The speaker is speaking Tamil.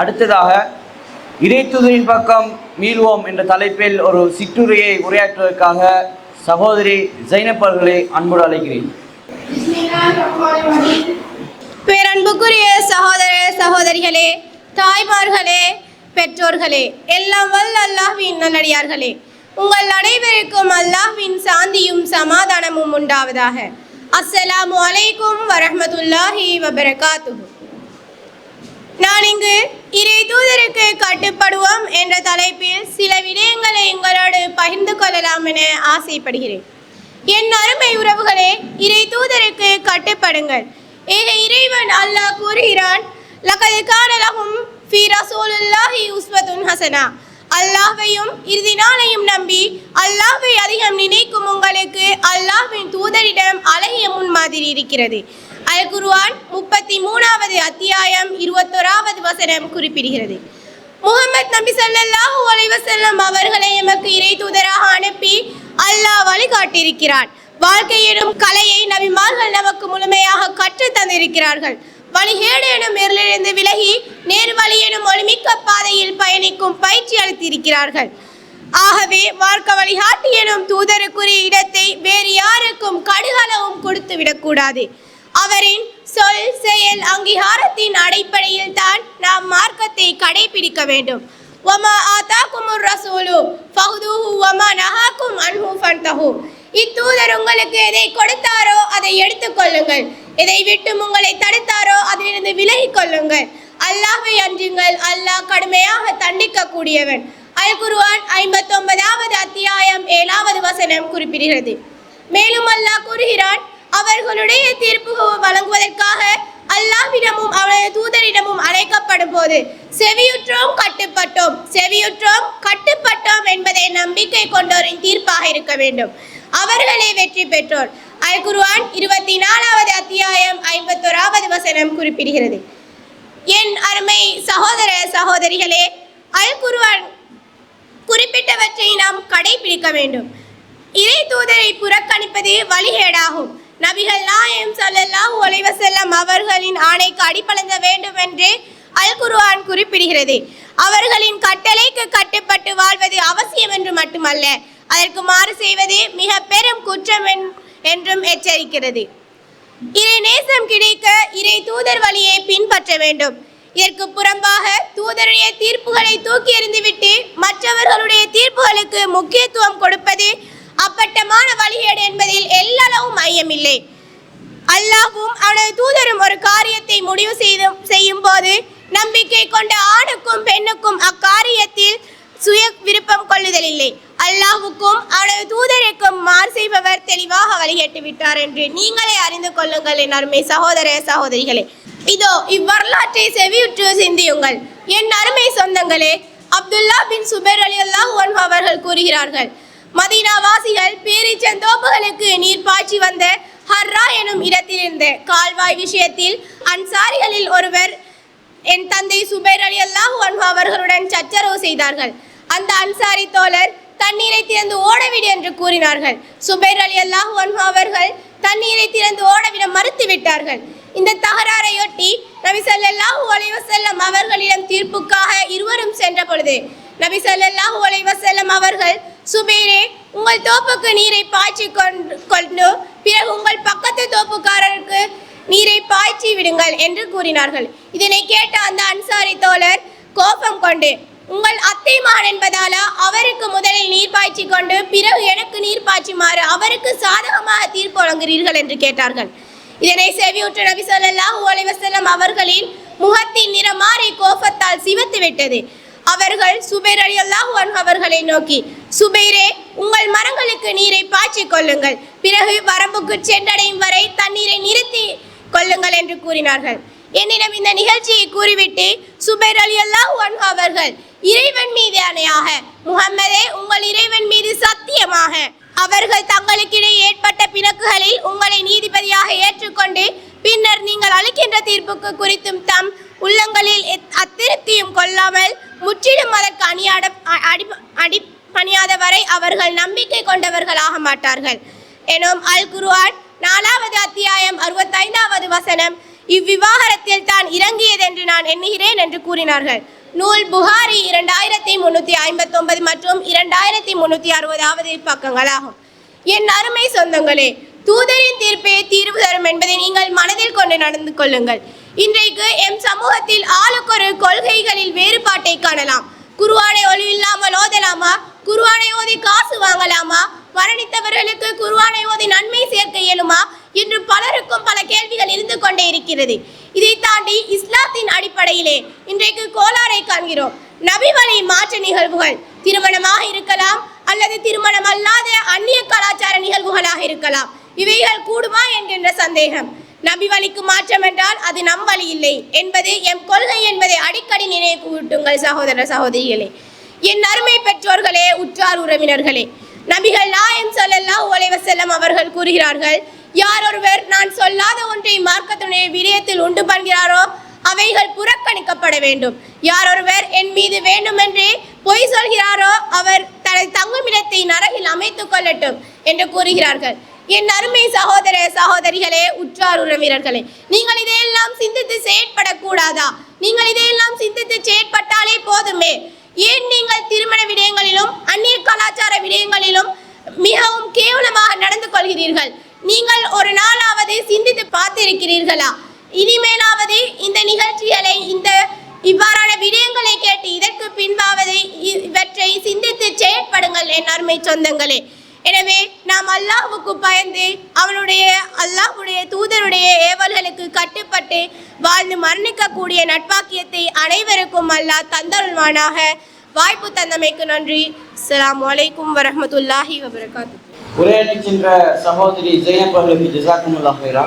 அடுத்ததாக இறைத்துதரின் பக்கம் மீள்வோம் என்ற தலைப்பில் ஒரு சிற்றுரையை உரையாற்றுவதற்காக சகோதரி ஜைனப் அவர்களை அன்போடு அழைக்கிறேன். பேரன்புக்குரிய சகோதர சகோதரிகளே தாய்மார்களே பெற்றோர்களே எல்லாம் வல்ல அல்லாஹ்வின் நல்லடியார்களே உங்கள் அனைவருக்கும் அல்லாஹ்வின் சாந்தியும் சமாதானமும் உண்டாவதாக. அஸ்ஸலாமு அலைக்கும் வரஹ்மத்துல்லாஹி வபரகாத்துஹு. நான் இங்கு இறை தூதருக்கு கட்டுப்படுவோம் என்ற தலைப்பில் சில விடயங்களை உங்களோடு பகிர்ந்து கொள்ளலாம் என ஆசைப்படுகிறேன். என் அருமை உறவுகளே இறை தூதருக்கு கட்டுப்படுங்கள். ஏக இறைவன் அல்லாஹ் கூறுகிறான் லகது கானலகும் ஃபி ரசூலுல்லாஹி உஸ்வத்துன் ஹசனா. அல்லாஹையும் இறுதி நாளையும் நம்பி அல்லாஹை அதிகம் நினைக்கும் உங்களுக்கு அல்லாஹின் தூதரிடம் அழகிய முன்மாதிரி இருக்கிறது. அல் குருவான் முப்பத்தி மூணாவது அத்தியாயம் இருபத்தோராவது வசனம் குறிப்பிடுகிறது. முகமது நபி ஸல்லல்லாஹு அலைவசல்லம் அவர்களை எமக்கு இறை தூதராக அனுப்பி அல்லாஹ் வழிகாட்டியிருக்கிறான் வாழ்க்கை எனும் கலையை நபிமார்கள் நமக்கு முழுமையாக கற்றுத் தந்திருக்கிறார்கள். வழிகேடு எனும் இருளிலிருந்து விலகி நேர் வழி எனும் ஒளிமிக்க பாதையில் பயணிக்கும் பயிற்சி அளித்திருக்கிறார்கள். ஆகவே மார்க்க வழிகாட்டி எனும் தூதருக்குரிய இடத்தை வேறு யாருக்கும் கடுகளவும் கொடுத்து விடக்கூடாது அவரின் சொல் செயல் அங்கீகாரத்தின் அடிப்படையில் தான் நாம் மார்க்கத்தை கடைபிடிக்க வேண்டும். வமா ஆதாக்குமுர் ரசூலு ஃபஹுதுஹு ஒமா நஹாக்கும் அன்ஹு ஃபன்தஹு. இத்தூதர் உங்களுக்கு எதை கொடுத்தாரோ அதை எடுத்துக்கொள்ளுங்கள் எதை விட்டு உங்களை தடுத்தாரோ அதிலிருந்து விலகிக் கொள்ளுங்கள். அல்லாஹை அஞ்சுங்கள். அல்லாஹ் கடுமையாக தண்டிக்க கூடியவன் அல் குருவான் ஐம்பத்தொன்பதாவது அத்தியாயம் ஏழாவது வசனம் குறிப்பிடுகிறது. மேலும் அல்லாஹ் கூறுகிறான் அவர்களுடைய தீர்ப்பு வழங்குவதற்காக அல்லாவிடமும் அவனது தூதரிடமும் அழைக்கப்படும் போது செவியுற்றோம் கட்டுப்பட்டோம். செவியுற்றோம் கட்டுப்பட்டோம் என்பதை நம்பிக்கை கொண்டோரின் தீர்ப்பாக இருக்க வேண்டும். அவர்களே வெற்றி பெற்றோர். அல் குருவான் இருபத்தி நாலாவது அத்தியாயம் ஐம்பத்தோராவது வசனம் குறிப்பிடுகிறது. என் அருமை சகோதர சகோதரிகளே அல் குருவான் குறிப்பிட்டவற்றை நாம் கடைபிடிக்க வேண்டும். இறை தூதரை புறக்கணிப்பது வழிகேடாகும். நபிகள் நாயம் ஸல்லல்லாஹு அலைஹி வஸல்லம் அவர்களின் ஆணைக்கு அடிபணிந்த வேண்டும் என்று அல் குருவான் குறிப்பிடுகிறது. அவர்களின் கட்டளைக்கு கட்டுப்பட்டு வாழ்வது அவசியம் என்று மட்டுமல்ல அதற்கு மாறு செய்வது மிக பெரும் குற்றம் என்றும் எச்சரிக்கிறது. இறை நேசம் கிடைக்க இறை தூதர் வழியை பின்பற்ற வேண்டும். இதற்கு புறம்பாக தூதருடைய தீர்ப்புகளை தூக்கி எறிந்துவிட்டு மற்றவர்களுடைய தீர்ப்புகளுக்கு முக்கியத்துவம் கொடுப்பது அப்பட்டமான வழிகேடு என்பதில் எல்லளவும் ஐயமில்லை. அல்லாஹும் அவனது தூதரும் ஒரு காரியத்தை முடிவு செய்து செய்யும் போது நம்பிக்கை கொண்ட ஆணுக்கும் பெண்ணுக்கும் அக்காரியத்தில் சுய விருப்பம் கொள்ளுதல் இல்லை அல்லாஹுக்கும் அவனது தூதருக்கும் மார் செய்பவர் தெளிவாக வழிகேட்டு விட்டார் என்று நீங்களே அறிந்து கொள்ளுங்கள் என் அருமை சகோதர சகோதரிகளே. இதோ இவ்வரலாற்றை செவியுற்று சிந்தியுங்கள். என் அருமை சொந்தங்களே அப்துல்லா பின் சுபேர் அலி அல்லாஹ் அவர்கள் கூறுகிறார்கள் மதீனாவாசிகள் பேரிச்சந்தோப்புகளுக்கு நீர் பாய்ச்சி வந்த ஹர்ரா எனும் இடத்திலிருந்து கால்வாய் விஷயத்தில் அன்சாரிகளில் ஒருவர் என் தந்தை சுபைர் அலி அல்லாஹ் அவர்களுடன் சச்சரவு செய்தார்கள். அந்த அன்சாரி தோழர் தண்ணீரை திறந்து ஓடவிடு என்று கூறினார்கள். சுபைர் அலி அல்லாஹ் அவர்கள் தண்ணீரை திறந்து ஓடவிட மறுத்து விட்டார்கள். இந்த தகராறையொட்டி நபி சல்லாஹூ அலைவசல்லம் அவர்களிடம் தீர்ப்புக்காக இருவரும் சென்ற பொழுது நபி சல்லாஹூ அலைவசல்லம் அவர்கள் சுபேரே உங்கள் தோப்புக்கு நீரை பாய்ச்சி கொண்டு கொண்டு பிறகு உங்கள் பக்கத்து தோப்புக்காரருக்கு நீரை பாய்ச்சி விடுங்கள் என்று கூறினார்கள். இதனை கேட்ட அந்த அன்சாரி தோழர் கோபம் கொண்டு உங்கள் அத்தை மகன் என்பதாலா அவருக்கு முதலில் நீர் பாய்ச்சி கொண்டு பிறகு எனக்கு நீர் பாய்ச்சுமாறு அவருக்கு சாதகமாக தீர்ப்பு வழங்குகிறீர்கள்? என்று கேட்டார்கள். இதனை செவியுற்ற நபி ஸல்லல்லாஹு அலைவசல்லம் அவர்களின் முகத்தின் நிறம் மாறி கோபத்தால் சிவத்து விட்டது அவர்கள் சுபைர் ரலியல்லாஹு அன்ஹு அவர்களை நோக்கி சுபைரே உங்கள் மரங்களுக்கு நீரை பாய்ச்சிக் கொள்ளுங்கள். பிறகு வரம்புக்கு சென்றடையும் வரை தண்ணீரை நிறுத்தி கொள்ளுங்கள் என்று கூறினார்கள். என்னிடம் இந்த நிகழ்ச்சியை கூறிவிட்டு சுபைர் ரலியல்லாஹு அன்ஹு அவர்கள் இறைவன் மீது அணையாக முகம்மதே உங்கள் இறைவன் மீது சத்தியமாக அவர்கள் தங்களுக்கிடையே ஏற்பட்ட பிணக்குகளில் உங்களை நீதிபதியாக ஏற்றுக்கொண்டு பின்னர் நீங்கள் அளிக்கின்ற தீர்ப்புக்கு குறித்தும் தம் உள்ளங்களில் அத்திருப்தியும் கொள்ளாமல் முற்றிலும் அதற்கு அணியாட அடி அடி பணியாத வரை அவர்கள் நம்பிக்கை கொண்டவர்களாக மாட்டார்கள். எனும் அல் குருவான் நாலாவது அத்தியாயம் அறுபத்தைந்தாவது வசனம் இவ்விவாகரத்தில் தான் இறங்கியது என்று நான் எண்ணுகிறேன் என்று கூறினார்கள். நூல் புகாரி இரண்டாயிரத்தி முன்னூத்தி ஐம்பத்தொன்பது மற்றும் இரண்டாயிரத்தி முன்னூத்தி அறுபதாவது பக்கங்களாகும். என் அருமை சொந்தங்களே தூதரின் தீர்ப்பே தீர்வு தரும் என்பதை நீங்கள் மனதில் கொண்டு நடந்து கொள்ளுங்கள். இன்றைக்கு எம் சமூகத்தில் ஆளுக்கொரு கொள்கைகளில் வேறுபாட்டை காணலாம். குருவானை ஒளிவில்லாமல் ஓதலாமா குருவானை ஓதி காசு வாங்கலாமா? மரணித்தவர்களுக்கு குருவானை ஓதி நன்மை சேர்க்க இயலுமா? என்று பலருக்கும் பல கேள்விகள் இருந்து கொண்டே இருக்கிறது. இதை தாண்டி இஸ்லாத்தின் அடிப்படையிலே இன்றைக்கு கோளாறை காண்கிறோம். நபி மாற்ற நிகழ்வுகள் திருமணமாக இருக்கலாம் அல்லது திருமணம் அல்லாத அந்நிய கலாச்சார நிகழ்வுகளாக இருக்கலாம். இவைகள் கூடுமா என்கின்ற சந்தேகம். நபி வழிக்கு மாற்றம் என்றால் அது நம் வழி இல்லை என்பது எம் கொள்கை என்பதை அடிக்கடி நினைவூட்டுங்கள் சகோதர சகோதரிகளே. என் அருமை பெற்றோர்களே உற்றார் உறவினர்களே நபிகள் நாயம் சொல்லல்லா அலைஹி செல்லம் அவர்கள் கூறுகிறார்கள் யார் ஒருவர் நான் சொல்லாத ஒன்றை மார்க்கத்துடைய விடயத்தில் உண்டு பண்ணுகிறாரோ அவைகள் புறக்கணிக்கப்பட வேண்டும். யார் ஒருவர் என் மீது வேண்டுமென்றே பொய் சொல்கிறாரோ அவர் தனது தங்குமிடத்தை நரகில் அமைத்துக் கொள்ளட்டும் என்று கூறுகிறார்கள். என் அருமை சகோதர சகோதரிகளே உற்றார் உறவினர்களே நீங்கள் இதையெல்லாம் சிந்தித்து செயற்படக்கூடாதா? நீங்கள் இதையெல்லாம் சிந்தித்து செயற்பட்டாலே போதுமே. ஏன் நீங்கள் திருமண விடயங்களிலும் அந்நிய கலாச்சார விடயங்களிலும் மிகவும் கேவலமாக நடந்து கொள்கிறீர்கள்? நீங்கள் ஒரு நாளாவது சிந்தித்து பார்த்திருக்கிறீர்களா? இனிமேலாவது இந்த நிகழ்ச்சிகளை இந்த இவ்வாறான விடயங்களை கேட்டு இதற்கு பின்பாவது இ- இவற்றை சிந்தித்து செயற்படுங்கள் என் அருமை சொந்தங்களே. எனவே நாம் அல்லாஹ்வுக்கு பயந்து அவனுடைய அல்லாஹ்வுடைய தூதருடைய ஏவல்களுக்கு கட்டுப்பட்டு வாழ்ந்து மரணிக்கக்கூடிய நட்பாக்கியத்தை அனைவருக்கும் அல்லாஹ் தந்தருள்வானாக. வாய்ப்பு தந்தமைக்கு நன்றி. அஸ்லாம் வலைக்கும் வரமத்துல்லாஹி வபரகாத்து உரையாற்றி சகோதரி ஜெயனப் அவர்களுக்கு ஜிசாக்குமுல்லா ஹைரா